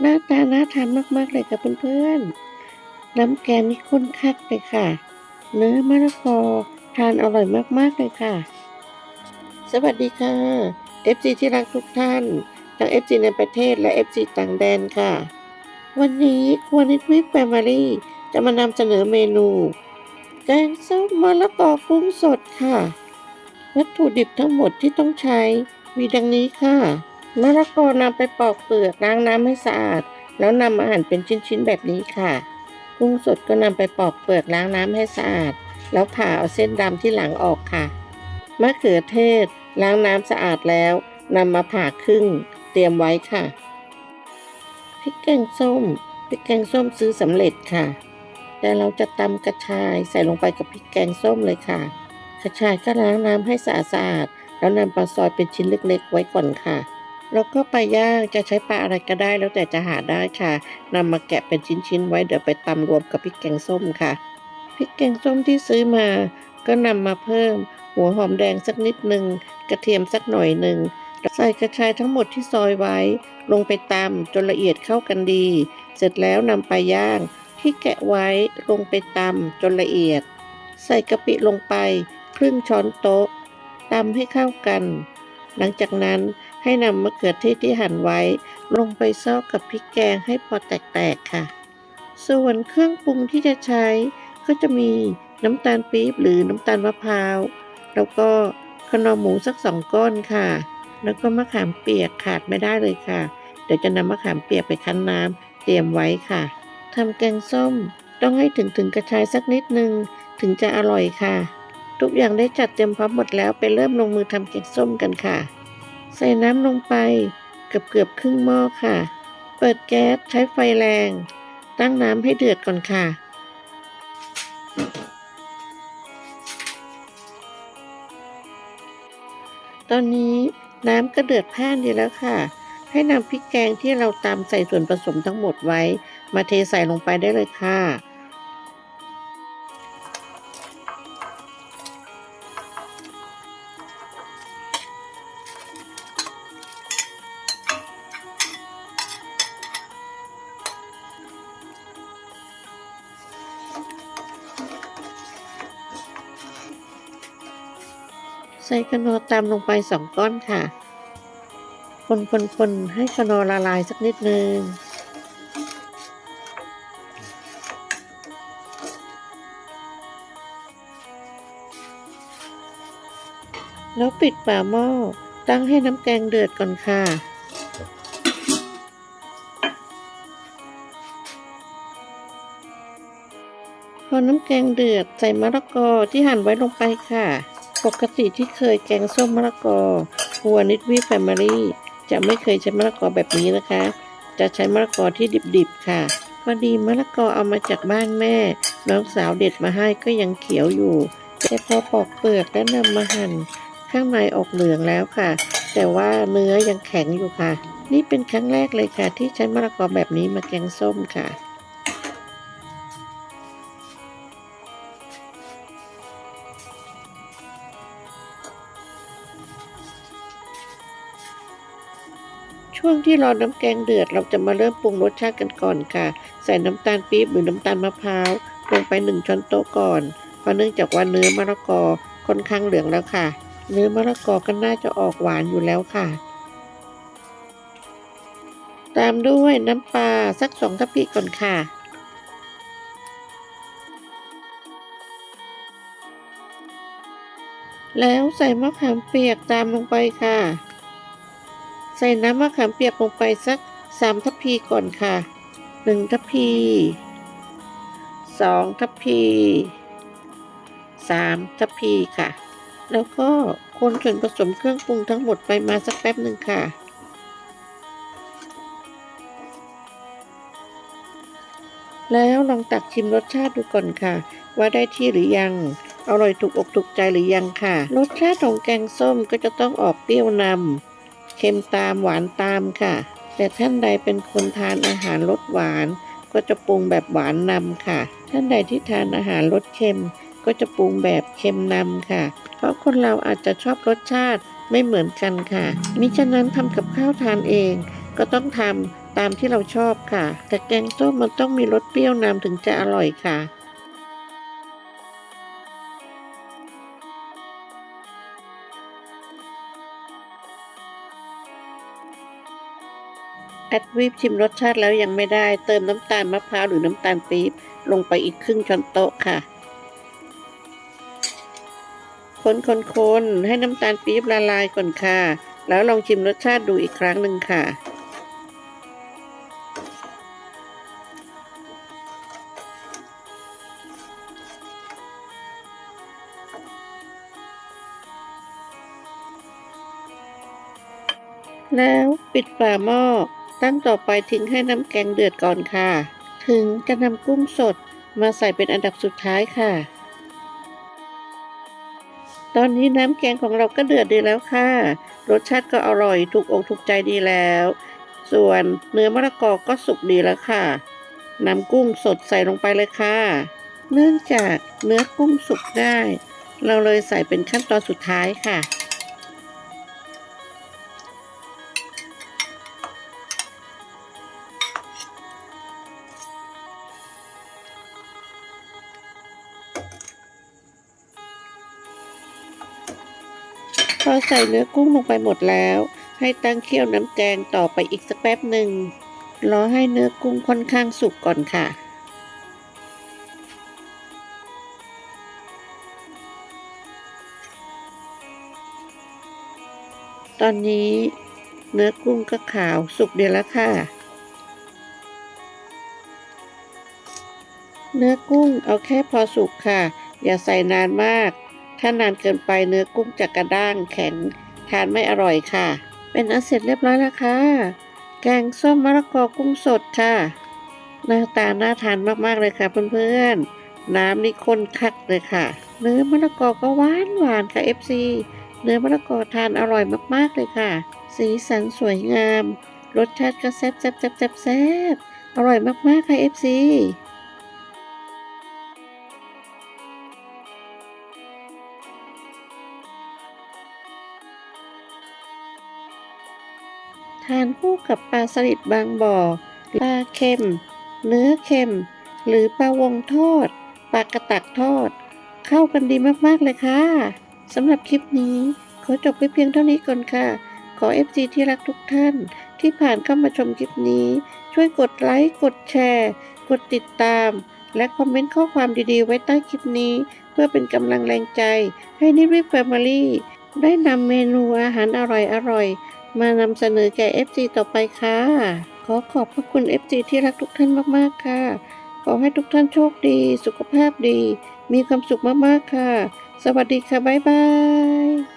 หน้าตาน่าทานมากๆเลยค่ะเพื่อนๆ น้ำแกงนี่ข้นคักเลยค่ะ เนื้อมะละกอทานอร่อยมากๆเลยค่ะ สวัสดีค่ะ FC ที่รักทุกท่าน ทั้ง FC ในประเทศและ FC ต่างแดนค่ะ วันนี้ครัวนิดวิทแฟมิลี่จะมานำเสนอเมนู แกงส้มมะละกอกุ้งสดค่ะ วัตถุดิบทั้งหมดที่ต้องใช้มีดังนี้ค่ะ มะละกอนำไปปอกเปลือกล้างน้ำให้สะอาด แล้วนำมาหั่นเป็นชิ้นๆแบบนี้ค่ะ กุ้งสดก็นำไปปอกเปลือกล้างน้ำให้สะอาด แล้วผ่าเอาเส้นดำที่หลังออกค่ะมะเขือเทศ ล้างน้ำสะอาดแล้วนำมาผ่าครึ่ง เตรียมไว้ค่ะพริกแกงส้มพริกแกงส้มซื้อสำเร็จค่ะ แต่เราจะตำกระชายใส่ลงไปกับพริกแกงส้มเลยค่ะ กระชายก็ล้างน้ำให้สะอาดๆแล้วนำปลาซอยเป็นชิ้นเล็กๆ ไว้ก่อนค่ะ แล้วก็ปลาย่างจะใช้ปลาอะไรก็ได้แล้วแต่จะหาได้ค่ะนำมาแกะเป็นชิ้นๆไว้เดี๋ยวไปตำรวมกับพริกแกงส้มค่ะพริกแกงส้มที่ซื้อมาก็นำมาเพิ่ม หัวหอมแดงสักนิดหนึ่งกระเทียมสักหน่อยหนึ่งใส่กระชายทั้งหมดที่ซอยไว้ ลงไปตำจนละเอียดเข้ากันดี เสร็จแล้วนำไปย่างที่แกะไว้ลงไปตำจนละเอียด ใส่กะปิลงไป ครึ่งช้อนโต๊ะตำให้เข้ากัน หลังจากนั้น ให้นำมะเขือเทศที่หั่นไว้ ลงไปซอกกับพริกแกงให้พอแตกๆค่ะ ส่วนเครื่องปรุงที่จะใช้ก็จะมีน้ำตาลปี๊บหรือน้ำตาลมะพร้าว แล้วก็ขนมหมูสักสองก้อนค่ะ แล้วก็มะขามเปียกขาดไม่ได้เลยค่ะ เดี๋ยวจะนำมะขามเปียกไปคั้นน้ำเตรียมไว้ค่ะทำแกงส้มต้องให้ถึงถึงกระชายสักนิดนึงถึงจะอร่อยค่ะ ทุกอย่างได้จัดเตรียมพร้อมหมดแล้วไปเริ่มลงมือทำแกงส้มกันค่ะ ใส่น้ำลงไปเกือบเกือบครึ่งหม้อค่ะ เปิดแก๊สใช้ไฟแรง ตั้งน้ำให้เดือดก่อนค่ะ ตอนนี้น้ำก็เดือดแพ่นดีแล้วค่ะ ให้นำพริกแกงที่เราตำใส่ส่วนผสมทั้งหมดไว้ มาเทใส่ลงไปได้เลยค่ะ ใส่คะนอตามลงไปสองก้อนค่ะ คนคนคนให้คะนอละลายสักนิดนึง แล้วปิดฝาหม้อตั้งให้น้ำแกงเดือดก่อนค่ะพอน้ำแกงเดือดใส่มะละกอที่หั่นไว้ลงไปค่ะ ปกติที่เคยแกงส้มมะละกอครัวนิดวีแฟมิลี่จะไม่เคยใช้มะละกอแบบนี้นะคะ จะใช้มะละกอที่ดิบๆค่ะพอดีมะละกอเอามาจากบ้านแม่ น้องสาวเด็ดมาให้ก็ยังเขียวอยู่ แต่พอปอกเปลือกและนำมาหั่น ข้างในออกเหลืองแล้วค่ะ แต่ว่าเนื้อยังแข็งอยู่ค่ะ นี่เป็นครั้งแรกเลยค่ะ ที่ใช้มะละกอแบบนี้มาแกงส้มค่ะ ช่วงที่รอน้ำแกงเดือดเราจะมาเริ่มปรุงรสชาติกันก่อนค่ะ ใส่น้ำตาลปี๊บหรือน้ำตาลมะพร้าวลงไปหนึ่งช้อนโต๊ะก่อน เพราะเนื่องจากว่าเนื้อมะละกอค่อนข้างเหลืองแล้วค่ะ เนื้อมะละกอก็น่าจะออกหวานอยู่แล้วค่ะ ตามด้วยน้ำปลาสักสองทัพพีก่อนค่ะแล้วใส่มะขามเปียกตามลงไปค่ะ ใส่น้ำมะขามเปียกลงไปสักสามทัพพีก่อนค่ะหนึ่งทัพพีสองทัพพีสามทัพพีค่ะ แล้วก็คนส่วนผสมเครื่องปรุงทั้งหมดไปมาสักแป๊บหนึ่งค่ะ แล้วลองตักชิมรสชาติดูก่อนค่ะ ว่าได้ที่หรือยังอร่อยถูกอกถูกใจหรือยังค่ะ รสชาติของแกงส้มก็จะต้องออกเปรี้ยวนำ เค็มตามหวานตามค่ะ แต่ท่านใดเป็นคนทานอาหารรสหวาน ก็จะปรุงแบบหวานนำค่ะ ท่านใดที่ทานอาหารรสเค็ม ก็จะปรุงแบบเค็มนำค่ะ เพราะคนเราอาจจะชอบรสชาติไม่เหมือนกันค่ะมิฉะนั้นทำกับข้าวทานเอง ก็ต้องทำตามที่เราชอบค่ะ แต่แกงส้มมันต้องมีรสเปรี้ยวนำถึงจะอร่อยค่ะ ดวีบชิมรสชาติแล้วยังไม่ได้ เติมน้ำตาลมะพร้าวหรือน้ำตาลปี๊บลงไปอีกครึ่งช้อนโต๊ะค่ะ คนคนคนให้น้ำตาลปี๊บละลายก่อนค่ะ แล้วลองชิมรสชาติดูอีกครั้งหนึ่งค่ะแล้วปิดฝาหม้อ ตั้งต่อไปทิ้งให้น้ำแกงเดือดก่อนค่ะ ถึงจะนำกุ้งสดมาใส่เป็นอันดับสุดท้ายค่ะ ตอนนี้น้ำแกงของเราก็เดือดดีแล้วค่ะ รสชาติก็อร่อยถูกอกถูกใจดีแล้ว ส่วนเนื้อมะละกอก็สุกดีแล้วค่ะนำกุ้งสดใส่ลงไปเลยค่ะ เนื่องจากเนื้อกุ้งสุกได้เราเลยใส่เป็นขั้นตอนสุดท้ายค่ะ พอใส่เนื้อกุ้งลงไปหมดแล้ว ให้ตั้งเคี่ยวน้ำแกงต่อไปอีกสักแป๊บหนึ่งรอให้เนื้อกุ้งค่อนข้างสุกก่อนค่ะ ตอนนี้เนื้อกุ้งก็ขาวสุกเดีแล้วค่ะ เนื้อกุ้งเอาแค่พอสุกค่ะ อย่าใส่นานมาก ถ้านานเกินไปเนื้อกุ้งจะกระด้างแข็งทานไม่อร่อยค่ะ เป็นอันเสร็จเรียบร้อยแล้วค่ะแกงส้มมะละกอกุ้งสดค่ะ หน้าตาน่าทานมากๆเลยค่ะเพื่อนๆ น้ำนี่ข้นคักเลยค่ะ เนื้อมะละกอก็หวานหวานค่ะ FC เนื้อมะละกอทานอร่อยมากๆเลยค่ะ สีสันสวยงาม รสชาติก็แซ่บแซ่บแซ่บแซ่บแซ่บอร่อยมากๆค่ะ FC คู่กับปลาสลิดบางบ่อ ปลาเค็ม เนื้อเค็ม หรือปลาวงทอด ปลากระตักทอด เข้ากันดีมากๆเลยค่ะสำหรับคลิปนี้ ขอจบไปเพียงเท่านี้ก่อนค่ะ ขอ FG ที่รักทุกท่าน ที่ผ่านเข้ามาชมคลิปนี้ ช่วยกดไลค์ กดแชร์ กดติดตาม และคอมเมนต์ข้อความดีๆ ไว้ใต้คลิปนี้ เพื่อเป็นกำลังแรงใจ ให้นิริแฟมิลี่ได้นำเมนูอาหารอร่อยๆ มานำเสนอแก่ FC ต่อไปค่ะ ขอขอบพระคุณ FC ที่รักทุกท่านมากๆค่ะ ขอให้ทุกท่านโชคดี สุขภาพดี มีความสุขมากๆค่ะ สวัสดีค่ะ บ๊ายบาย